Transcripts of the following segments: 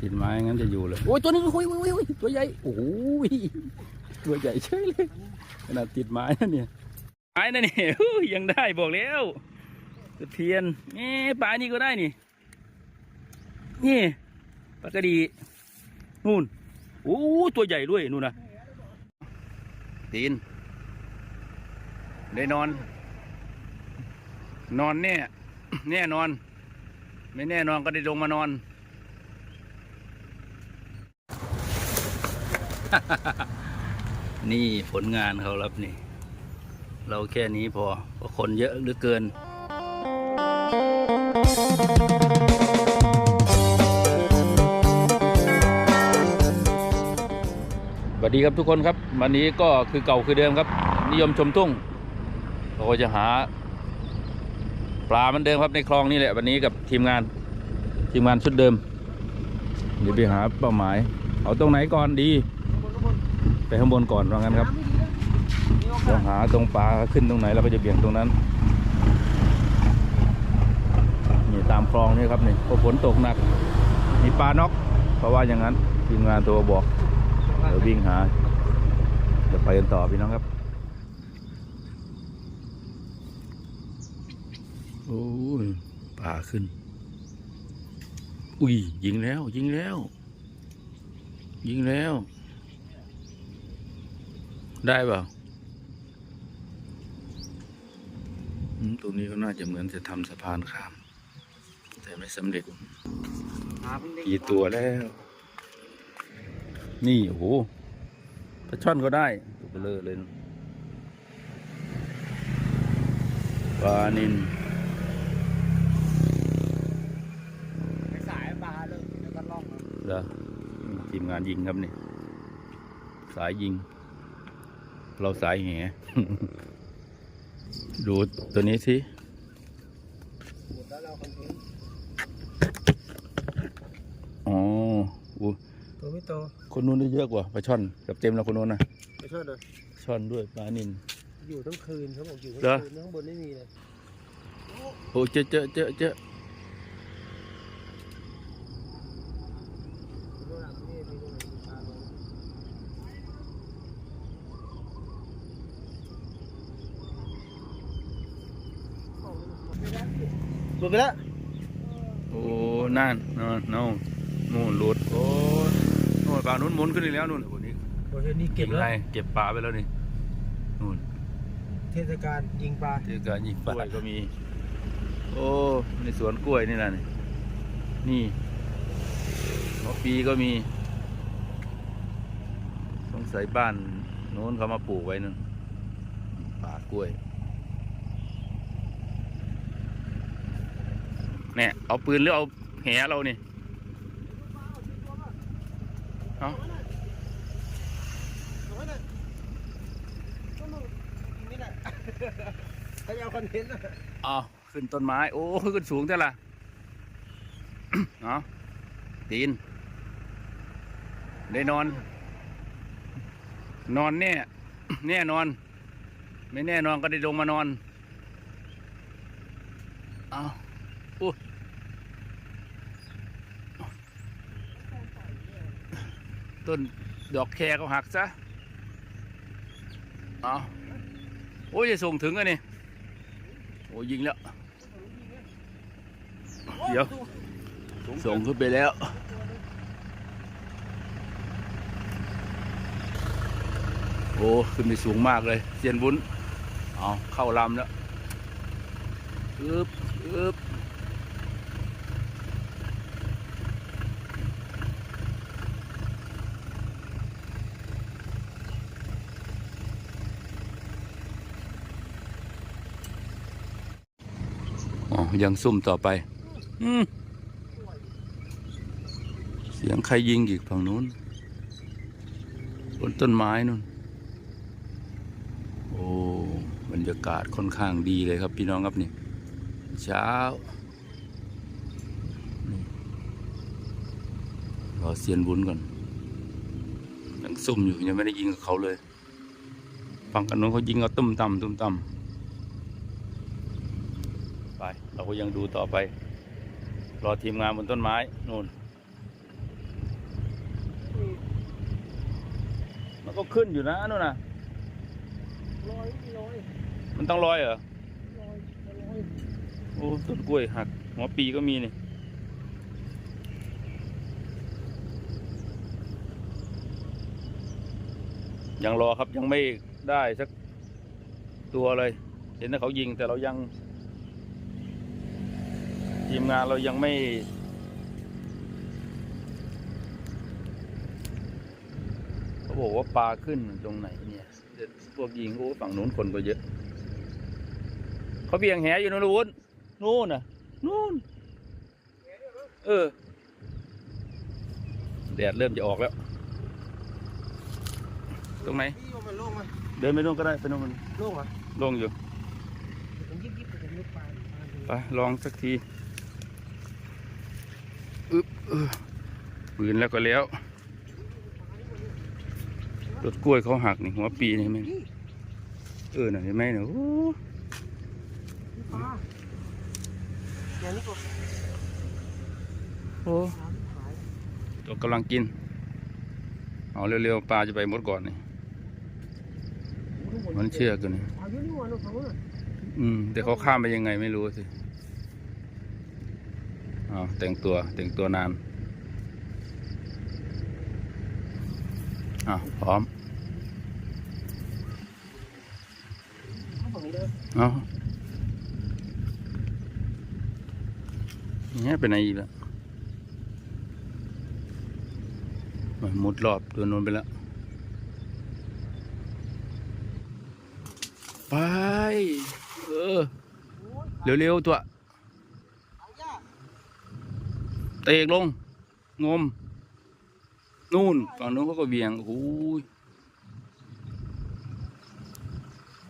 ติดไม้งั้นจะอยู่เลยโอ้ยตัวนี้โอ้ยโอ้ยโอ้ยตัวใหญ่โอ้โหตัวใหญ่เฉยเลยขนาดติดไม้นะเนี่ยไม้นะเนี่ยอู้ยังได้บอกแล้วตะเพียนเอ๊ะปลานี่ก็ได้นี่นี่ปลากระดีนู่นโอ้ตัวใหญ่ด้วยนู่นนะตีนได้นอน นอนแน่แน่นอน ไม่แน่นอนก็ได้ลงมานอน นี่ผลงานเขาครับนี่ เราแค่นี้พอเพราะคนเยอะเหลือเกิน สวัสดีครับทุกคนครับ วันนี้ก็คือเก่าคือเดิมครับ นิยมชมทุ่งเราก็จะหา ปลาเหมันเดิมครับในคลองนี่แหละ วันนี้กับทีมงานทีมงานชุดเดิมเดี๋ยวไปหาเป้าหมาย เอาตรงไหนก่อนดี ไปข้างบนก่อนว่างั้นครับเราหาตรงปลาขึ้นตรงไหนเราก็จะเบี่ยงตรงนั้นนี่ตามคลองนี่ครับนี่พอฝนตกหนักมีปลานกเพราะว่าอย่างนั้นทีมงานตัวบอกเดี๋ยววิ่งหาจะไปกันต่อพี่น้องครับโอ้ยป่าขึ้น อุ้ยยิงแล้ว ยิงแล้ว ยิงแล้ว ได้เปล่าอืมตรงนี้ก็น่าจะเหมือนจะทำสะพานข้าม แต่ไม่สำเร็จกี่ตัวแล้ว นี่ โอ้โหปลาช่อนก็ได้ตัวเบลอเลยนะปลานินสายปลาเลยแล้วก็ล่องเหรอนี่ทีมงานยิงครับนี่ สายยิง เราสายแหดูตัวนี้สิหมดแล้วเราคอนเทนต์อ๋ออู้ตัวไม่โตคนนู้นได้เยอะกว่าปลาช่อนกับเต็มแล้วคนนู้นนะไม่ชอบเลยช่อนด้วยปลานินอยู่ทั้งคืนเขาบอกอยู่ทั้งเหรอคืนข้างบนไม่มีเลยโอ้เจอเจอเจอเจอ โน่นน่ะนี่มีโน่นน่ะมีปลาลง หลุดไปแล้ว โอ้นั่นนั่นนู่นนู่นหลุดโอ้นู่นปลานู้นหมุนขึ้นอีกแล้วนู่นคนนี้โอ้ยนี่เก็ยิบงแล้วอะไรเก็บปลาไปแล้วนี่นู่นเทศกาลยิงปลาที่การยิงปลาก็มี โอ้ในสวนกล้วยนี่นะนี่นี่หัวปีก็มี สงสัยบ้านโน้นเขามาปลูกไว้นั่นป่ากล้วย เนี่ยเอาปืนหรือเอาแหเรานี่เอานี่แหละเขาจะเอาคอนเทนต์อะเอาขึ้นต้นไม้ โอ้ขึ้นสูงเท่าล่ะเอาตีน ได้นอน นอนแน่แน่นอน ไม่แน่นอนก็ได้ลงมานอน เอา ต้นดอกแคก็หักซะเอาโอ้ยจะส่งถึงอะนี่โอ้ยยิงแล้ว เดี๋ยว ส่งขึ้นไปแล้ว โอ้ขึ้นไปสูงมากเลยเซียนบุญเอาเข้าลำแล้วอึบอึบ ยังซุ่มต่อไปอเสียงใครยิงอีกฝั่งนู้นบนต้นไม้นู่น โอ้บรรยากาศค่อนข้างดีเลยครับพี่น้องครับนี่ เช้านี่รอเซียนบุญก่อนยังซุ่มอยู่ยังไม่ได้ยิงกับเขาเลย ฝั่งกันนู้นเขายิงเอาตุ้มต่ำตุ้มต่ำ เราก็ยังดูต่อไป รอทีมงานบนต้นไม้นู่น มันก็ขึ้นอยู่นะนู่นนะลอยลอยมันต้องลอยเหรอลอยลอยโอ้ต้นกล้วยหักหัวปีก็มีนี่ยังรอครับยังไม่ได้สักตัวเลย เห็นแต่เขายิงแต่เรายัง ทีมงานเรายังไม่ เขาบอกว่าปลาขึ้นตรงไหนเนี่ยเดี๋ยวพวกยิงโอ้ฝั่งนู้นคนก็เยอะ เขาเบี่ยงแหอยู่นู่นนู่นนู่นน่ะนู่นเออแดดเริ่มจะออกแล้ว ตรงไหนพี่ว่ามันโล่งไหมเดินไปนู่นก็ได้ไปนู่นมันโล่งเหรอลงอยู่ผมยิบยิบผมนึกปลาปลาดูไปลองสักทีอึ๊บเออ ปืนแล้วก็แล้วรถกล้วยเขาหักนี่หัวปีนี่ไหมเออน่ะเห็นไหมเนี่ยโอ้โหน้ำขายตัวกำลังกิน เอาเร็วๆปลาจะไปหมดก่อนนี่มันเชื่อกันนี่เอาอยู่นี่วันนู้นเขาน่ะอืมแต่เขาข้ามไปยังไงไม่รู้สิ อาแต่งตัวแต่งตัวนานอ้าพร้อมเอาเนี่ยเป็นไงอีกแล้วอะมุดรอบตัวนู้นไปแล้ว ไป เออ เร็ว ๆ ตัว เอายาก เตะลง งม นู่นฝั่งนู้นเขาก็เบี่ยงโอ้ย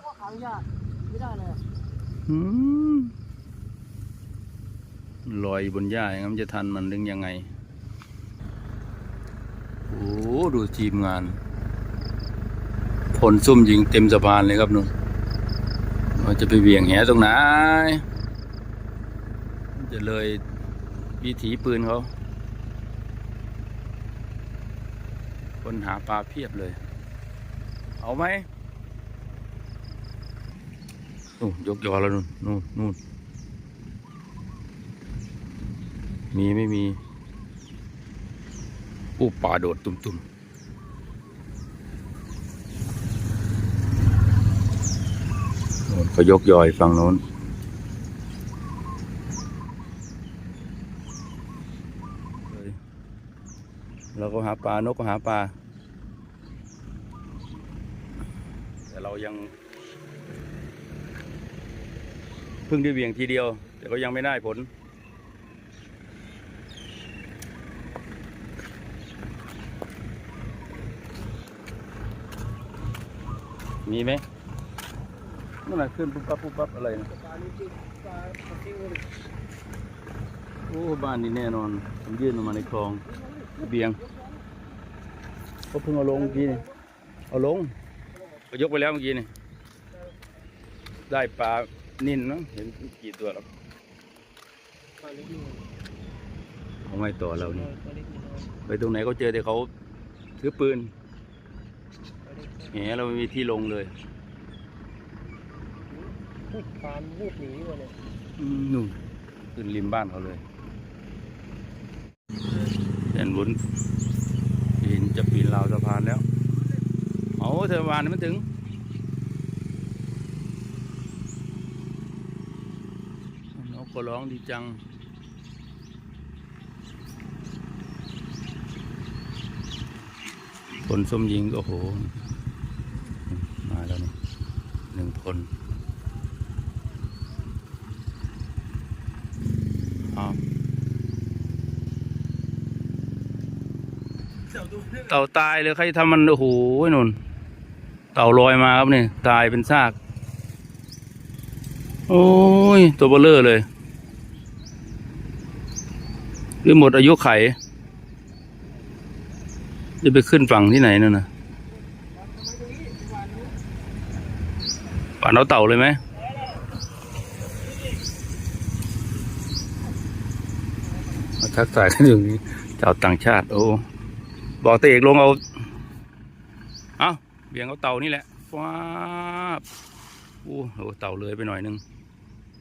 ว่าหางยากไม่ได้เลยอะอืมลอยบนหญ้าอย่างนั้นมันจะทันมันดึงยังไง โอ้ดูทีมงาน ผลซุ่มยิงเต็มสะพานเลยครับนุ่นว่าจะไปเบี่ยงแหตรงไหนมันจะเลย วิถีปืนเขาคนหาปลาเพียบเลย เอาไหมนู่นยกยอแล้วนู่นนู่นนู่นมีไม่มีอู้ป่าโดดตุ่มๆนู่นเขายกยอยฝั่งโน้นเลยเรา ก็หาปลานกก็หาปลาแต่เรายังเพิ่งได้เวียงทีเดียว แต่ก็ยังไม่ได้ผล มีไหมนั่นแหะขึ้นปุ๊บปั๊บปุ๊บปั๊บอะไรนะโอ้บ้านนี้แน่นอนผมยื่นออกมาในคลองเบียง ก็เพิ่งเอาลงเมื่อกี้นี่เอาลงก็ยกไปแล้วเมื่อกี้นี่ได้ปลานิ่นเนอะเห็นกี่ตัวแล้วเล็กเอาไงต่อเรานี่ยไปตรงไหนเขาเจอแต่เขาถือปืนเล็กแหเราไม่มีที่ลงเลยพูดปลาพูดหนีวะเนี่ยอืมนู่นขึ้นริมบ้านเขาเลยแดนวุ้นปีน จะปีนราวสะพานแล้วเอาเทวานมันถึง นกก็ร้องดีจังคนส้มยิงก็โห มาแล้วนี่หนึ่งคนเอา เต่าตายเลยใครทำมันโอ้โหนุ่น เต่าลอยมาครับนี่ตายเป็นซาก โอ้ย ตัวเบลเลอร์เลยคือหมดอายุไข จะไปขึ้นฝั่งที่ไหนนั่นนะป่านเอาเต่าเลยไหมทักทายกันอยู่นี่ชาต่างชาติ โอ้ บอกตาเอกลงเอาเอาเบี่ยงเอาเต่านี่แหละฟ้าบโอ้โหเต่าเลยไปหน่อยนึง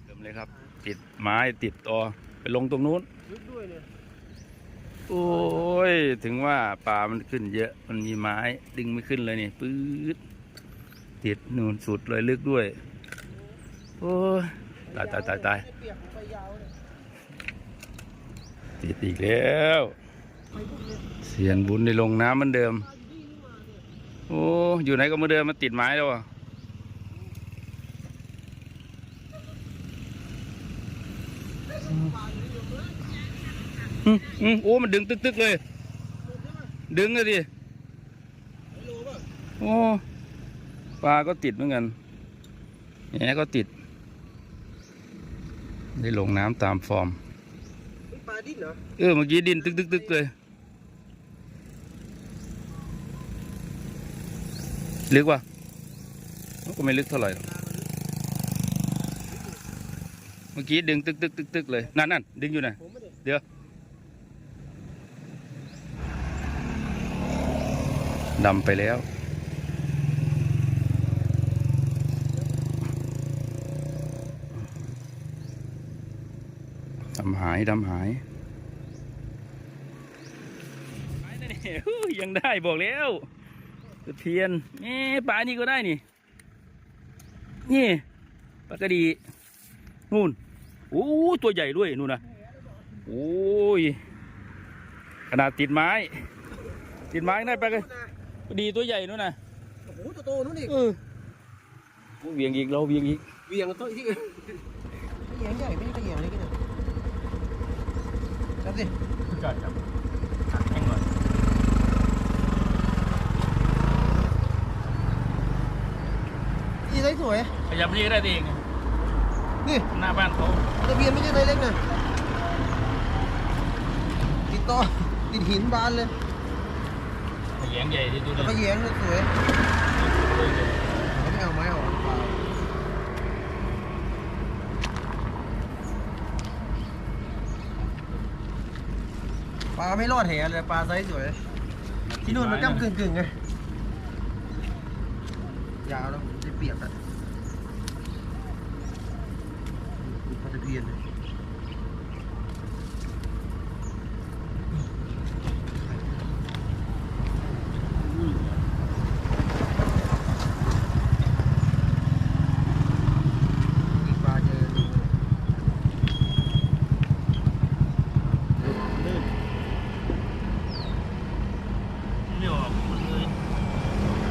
เริ่มเลยครับ ติดไม้ติดตอไปลงตรงนู้นลึกด้วยเนี่ยโอ้ย ถึงว่าปลามันขึ้นเยอะ มันมีไม้ดึงไม่ขึ้นเลยนี่ปื๊ดติดนูนสุดเลยลึกด้วย โอ้ยตายตายตายตายตีติดอีกแล้ว เสียนบุญในลงน้ำเหมือนเดิมปลาอยู่นี่นี่มาเนี่ยโอ้อยู่ไหนก็เหมือนเดิมมันติดไม้แล้วอะอืมอืมโอ้มันดึงตึกๆเลย ดึงเลยดิไอ้โลป่ะโอ้ปลาก็ติดเหมือนกันแหก็ติด ได้ลงน้ำตามฟอร์มไอ้ปลาดิ้นเหรอเออเมื่อกี้ดินตึกตึกตึกเลย ลึกวะก็ไม่ลึกเท่าไหร่เมื่อกี้ดึงตึกตึกตึกตึกเลย นั่นนั่นดึงอยู่ไหนผมไม่ได้เดี๋ยวดำไปแล้ว ดำหาย ดำหายยังได้บอกแล้ว ตะเพียนนี่ปลานี่ก็ได้นี่ นี่ปลากระดีนู่นโอ้ตัวใหญ่ด้วยนู่นนะโอ้ยขนาดติดไม้ ติดไม้ได้ปลากระกระดีตัวใหญ่นู่นนะโอ้โหตัวโตนู้นอีกเออโอ้ยเวียงอีกเราเวียงอีกเวียงตัวที่เหยียงใหญ่ไม่ใช่เหยียงอะไรกันเนี่ยจับสิจัดจับแห้งหน่อย นี่ไซ ส์สวย ขยับนี่ก็ได้เองนี่หน้าบ้านเขาตะเบียนไม่ใช่ไซส์เล็กนะติดต่อติดหินบานเลยขยงใหญ่ที่ดูแล้วเลก็ยแย้งเลยสวยไม่เอาไม้ออกเปล่าปลาไม่รอดแหเลยปลาไซส์สวย ที่นู่นมันก้ากึ่งกึ่งๆไงยาวแล้วจะเปียกอะ ดูปลาตะเพียนเลยอีกปลาเจอดูลื่น ไม่ออกหมดเลย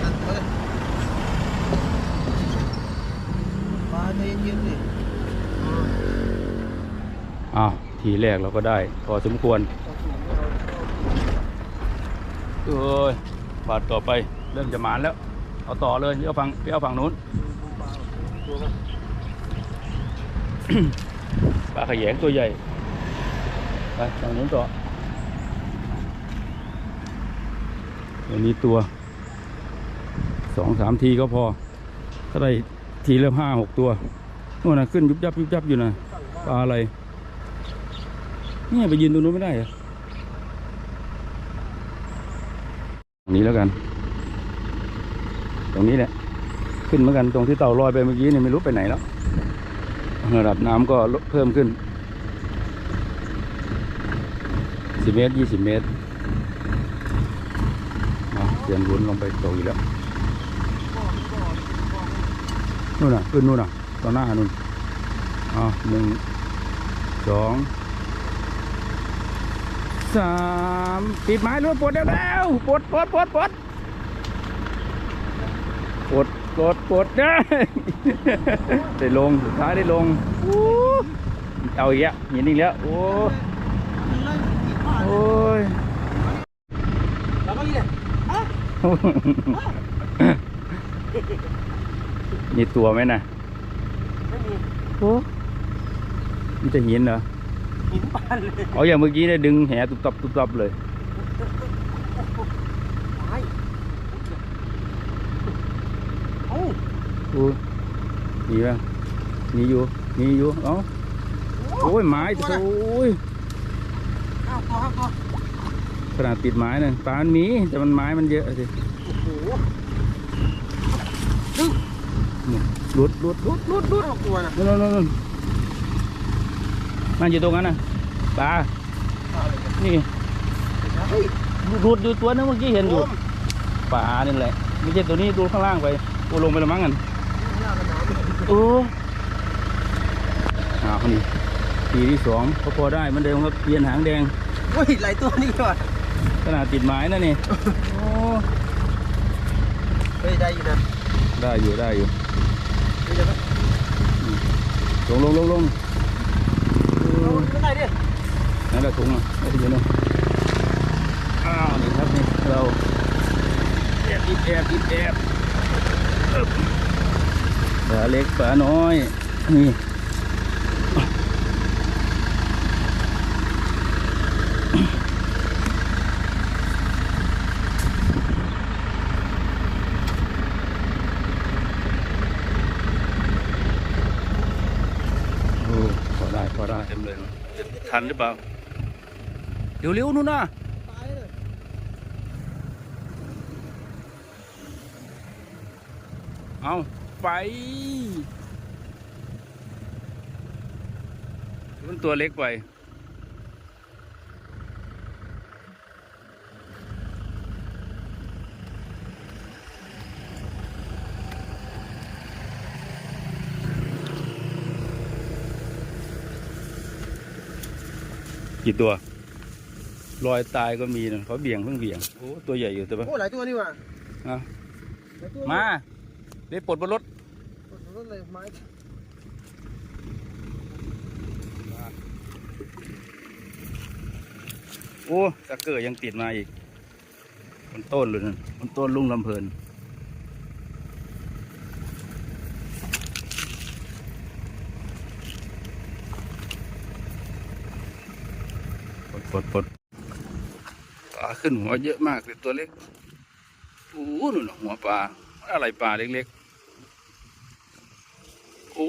นั่นเอ้ยปลาใจเย็นๆดิ อ้าว ทีแรกเราก็ได้พอสมควรเอาสูงเอาเอ้ยบาดต่อไปเริ่มจะหมานแล้ว เอาต่อเลยพี่เอาฝั่งพี่เอาฝั่งนู้นตัวมันปลาขยงตัวใหญ่ไปฝั่งนู้นต่อตัวนี้ตัวสองสามทีก็พอถ้าได้ทีละห้าหกตัวนู่นนะขึ้นยุบยับยุบยับอยู่นะปลาอะไร เนี่ยไปยืนตรงนู้นไม่ได้เหรอตรงนี้แล้วกัน ตรงนี้แหละ ขึ้นเหมือนกันตรงที่เต่าลอยไปเมื่อกี้เนี่ยไม่รู้ไปไหนแล้ว ระดับน้ำก็เพิ่มขึ้น10เมตร20เมตรเอาเปลี่ยนวนลงไปตกอีกแล้วนู่นน่ะขึ้นนู่นน่ะต่อหน้านู่นอ่าหนึ่งสอง สามปิดไม้รวดปลดแล้วแล้วปลดปลดปลดปลดปลดปลดปลดได้ได้ลงสุดท้ายได้ลงอู้เอาอีกแล้วหินอีกแล้วโอ้นั่งกินปลาโอ้ยแล้วก็นี่เนี่ยอะมีตัวไหมนะไม่มีโอ้มีแต่หินเหรอ เลยอ๋ออย่างเมื่อกี้เนี่ยดึงแหตุบตับตุบตับเลยโอ้ยีว่ะมีอยู่มีอยู่เอ้าโอ้ยไม้โอ้ยห้าตัขนาดติดไม้เนึ่งตามันมีแต่มันไม้มันเยอะสิโอ้โหหลุดหลุดหลุดหลุดหลุดตัวนะนั่นนั่น มันอยู่ตรงนั้นน่ะปลา นี่เฮ้ยหลุดอยู่ตัวนึงเมื่อกี้เห็นอยู่ปลานี่แหละ ไม่ใช่ตัวนี้ดูข้างล่างไปโอ้ลงไปและมั้งกันโอ้อ้าวนี่ปีที่สองก็พอได้เหมันเดิมครับเปลี่ยนหางแดงโอ้ยหลายตัวนี่ก่อนขนาดติดไม้นะนี่โอ้เฮ้ยได้อยู่นะได้อยู่ได้อยู่เดี๋ยวจะลงลงลงลงเอ เอา อ ขึ้นได้ดิ นั่นแหละ ถุงอะไม่ใช่เดี๋ยวนึงอ้าวนี่ครับนี่เราแอบอีบแอบอีบแอบปลาเล็กปลาน้อย นี่โอ้พอได้พอได้เต็มเลยทันหรือเปล่า เร็วๆนู่นนะเลยเอาไปมันตัวเล็กไปกี่ตัว ลอยตายก็มีนะเขาเบี่ยงเพิ่งเบี่ยงโอ้ตัวใหญ่อยู่แต่ว่าโอ้หลายตัวนี่ว่ะอะหลายตัวมาเดี๋ยวปลดบนรถรถเลยไม้โอ้ตะเกิดยังติดมาอีกมันต้นเลยนะมันต้นลุงลำเพลินปลดปลด ปลาขึ้นหัวเยอะมากเลยตัวเล็กโอ้โหนู่นหัวปลาอะไรปลาเล็กๆ โอ้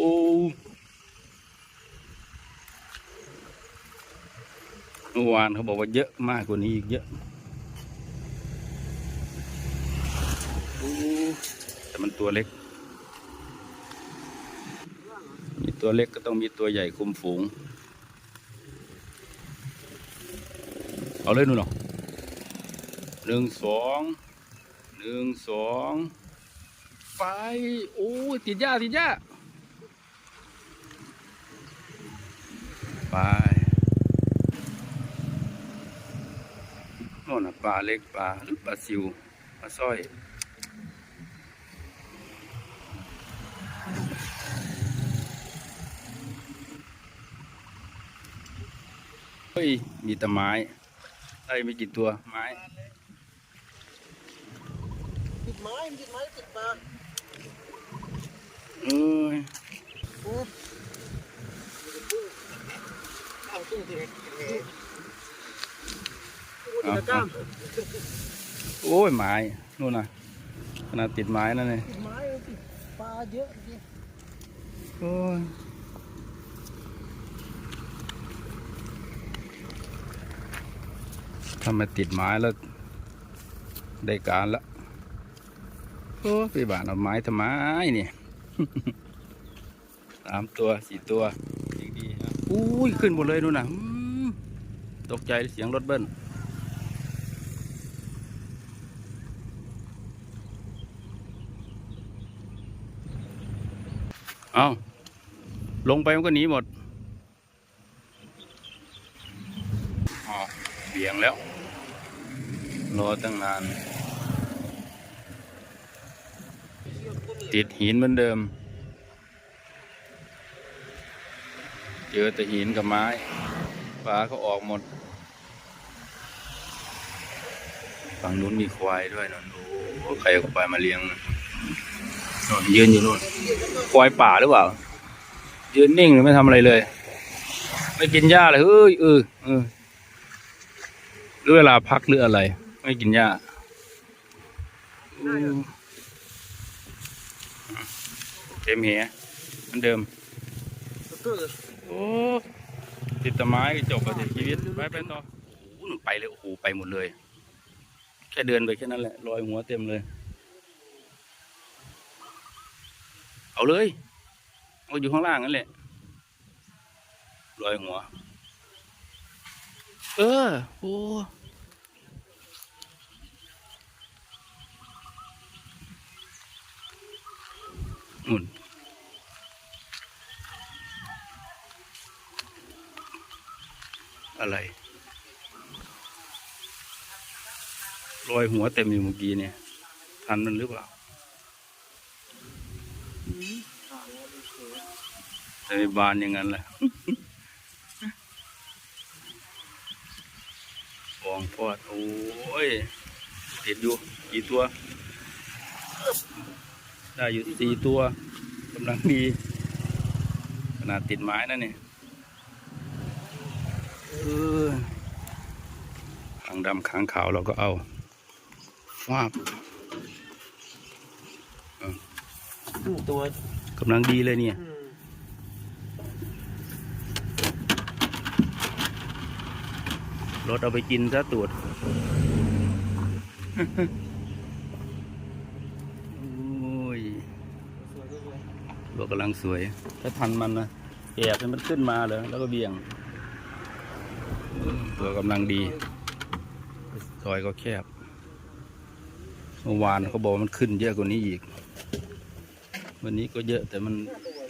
เมื่อวานเขาบอกว่าเยอะมากกว่านี้อีกเยอะโอ้แต่มันตัวเล็ก มีตัวเล็กก็ต้องมีตัวใหญ่คุมฝูง เอาเลยนู่นหรอ หนึ่งสองหนึ่งสองไปโอ้ติดหญ้าติดหญ้าไปโน่นะปลาเล็กปลาหรือปลาซิวปลาสร้อยเฮ้ยมีแต่ไม้ได้ไม่กี่ตัวไม้ ติดไม้ติดไม้ติดปลาเออเอาตู้ติดโอ้ติดตะกร้ามโอ้ยไม้นู่นน่ะขนาดติดไม้นั่นเลยติดไม้ติดปลาเยอะจริงโอ้ยถ้ามาติดไม้แล้วได้การละโอ้ยไปบ้านเอาไม้ทำไมเนี่ยสามตัวสี่ตัวดีดีๆนะอุ้ยขึ้นหมดเลยนู่นน่ะอืมตกใจเสียงรถเบิ้ลเอาลงไปมันก็หนีหมดอ๋อเบี่ยงแล้ว รอตั้งนาน ติดหินเหมือนเดิม เจอแต่หินกับไม้ปลาก็ออกหมด ฝั่งนู้นมีควายด้วยนะโอ้โหใครเอาควายมาเลี้ยงนนยืนอยู่นู่น ควายป่าหรือเปล่า ยืนนิ่งไม่ทำอะไรเลย ไม่กินหญ้าเลยเฮ้ยเออเออหรือเวลาพักหรืออะไร ไม่กินหญ้า เต็มเหยเหมือนเดิมเกอร์โอ้ติดแตะไม้ก็จบแล้วชีวิตไปไปต่อโอ้โหไปเลยโอ้โหไปหมดเลย แค่เดินไปแค่นั้นแหละลอยหัวเต็มเลย เอาเลยเอาอยู่ข้างล่างนั่นแหละลอยหัว เออโอ้ นุ่นอะไรลอยหัวเต็มอยู่เมื่อกี้เนี่ย ทันมันหรือเปล่าแต่ไม่บานอย่างนั้นแหละฟองพอด โอ้ย ติดอยู่กี่ตัว ได้อยู่สี่ตัวกำลังดี ขนาดติดไม้นะเนี่ยขางดำขางขาวเราก็เอาฟาบตัวกำลังดีเลยเนี่ยรถเอาไปกินซะตูดโอ้ย รถกำลังสวย ถ้าทันมันนะแอบให้มันขึ้นมาเลยแล้วก็เบี่ยง ตัวกำลังดีซอยก็แคบเมื่อวานเขาบอกมันขึ้นเยอะกว่านี้อีก วันนี้ก็เยอะแต่มัน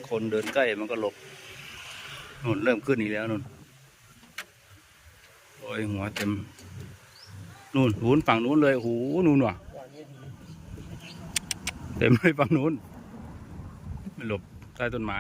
คนเดินใกล้มันก็หลบนู่นเริ่มขึ้นอีกแล้วนู่นโอ้ยหัวเต็มนู่นหูนฝั่งนู้นเลยโอ้โหนู่นว่ะ เต็มเลยฝั่งนู้น หลบใต้ต้นไม้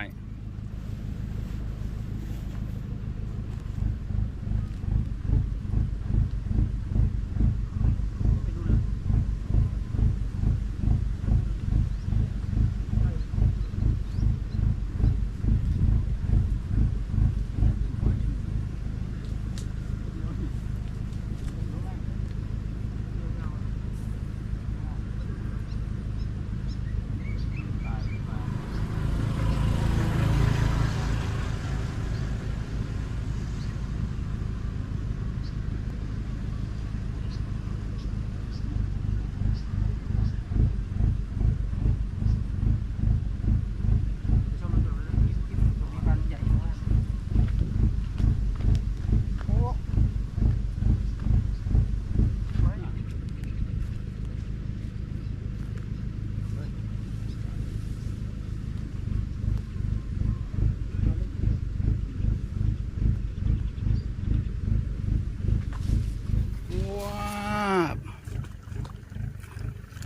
ว้าบ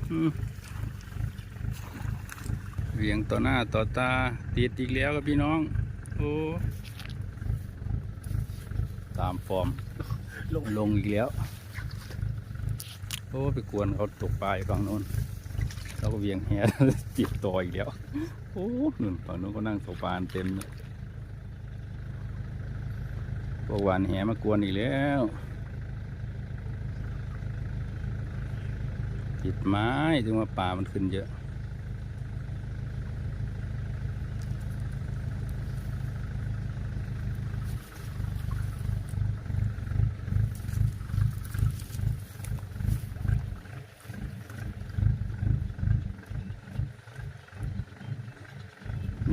อืมเหวียง ต่อหน้าต่อตาติดอีกแล้วกับพี่น้อง โอ้ตามฟอร์มลงลงอีกแล้ว โอ้ไปกวนเขาตกปลายฝั่งโน้นแล้วก็เหวียงแหติดต่ออีกแล้ว โอ้นู่นฝั่งโน้นก็นั่งตกปลาเต็มเลยพวกหวานแหมากวนอีกแล้วติดไม้ถึงว่าป่ามันขึ้นเยอะ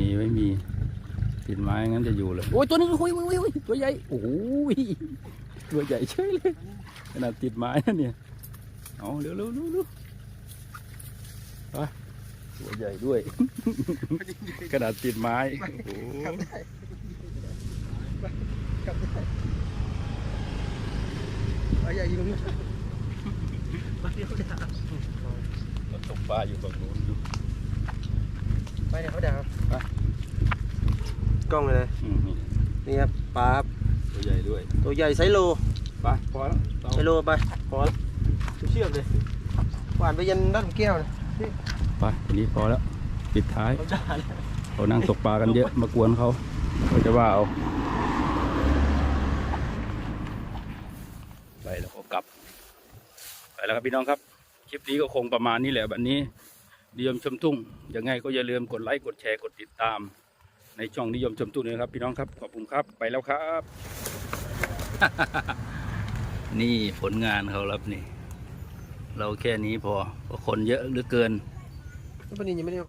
มีไม่มี ติดไม้ งั้นจะอยู่เลยโอ้ยตัวนี้โอ้ยโอ้ยโอ้ยตัวใหญ่โอ้ยตัวใหญ่เฉยเลยขนาดติดไม้นะเนี่ยเอาเร็วเร็วเร็วเร็วไปตัวใหญ่ด้วยกระดาษติดไม้โอ้โหเอาใหญ่อยู่ตรงนี้ไปเดี๋ยวด่าก็ตกปลาอยู่ฝั่งนู้นอยู่ไปเดี๋ยวเขาด่าไป กล้องเลยอืมนี่นี่ครับปลาครับตัวใหญ่ด้วยตัวใหญ่ไซส์โลไปพอแล้วเตาไซส์โลไปพอแล้วดูเชือกเลยหวานไปยันด้านแก้วนะไปทีนี้พอแล้วปิดท้ายเขาด่าเลยเขานั่งตกปลากันเยอะมากวนเขาเขาจะว่าเอาไปแล้วก็กลับ ไปแล้วครับพี่น้องครับ คลิปนี้ก็คงประมาณนี้แหละแบบนี้นิยมชมทุ่งยังไงก็อย่าลืมกดไลค์กดแชร์กดติดตาม ในช่องนิยมชมทุ่งด้วยนะครับพี่น้องครับขอบคุณครับไปแล้วครับ นี่ผลงานเขาครับนี่ เราแค่นี้พอเพราะคนเยอะเหลือเกิน แล้วปลานินยังไม่ได้